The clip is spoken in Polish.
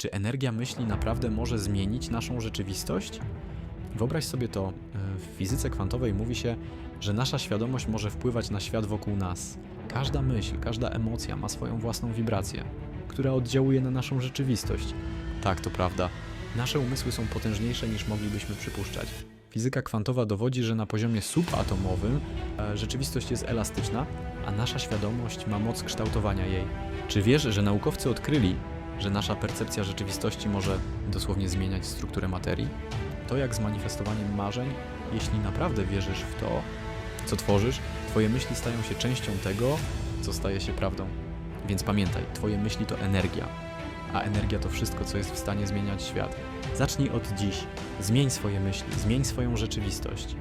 Czy energia myśli naprawdę może zmienić naszą rzeczywistość? Wyobraź sobie to, e, w fizyce kwantowej mówi się, że nasza świadomość może wpływać na świat wokół nas. Każda myśl, każda emocja ma swoją własną wibrację, która oddziałuje na naszą rzeczywistość. Tak, to prawda. Nasze umysły są potężniejsze niż moglibyśmy przypuszczać. Fizyka kwantowa dowodzi, że na poziomie subatomowym e, rzeczywistość jest elastyczna, a nasza świadomość ma moc kształtowania jej. Czy wiesz, że naukowcy odkryli, że nasza percepcja rzeczywistości może dosłownie zmieniać strukturę materii? To jak z manifestowaniem marzeń, jeśli naprawdę wierzysz w to, co tworzysz, twoje myśli stają się częścią tego, co staje się prawdą. Więc pamiętaj, twoje myśli to energia, a energia to wszystko, co jest w stanie zmieniać świat. Zacznij od dziś. Zmień swoje myśli, zmień swoją rzeczywistość.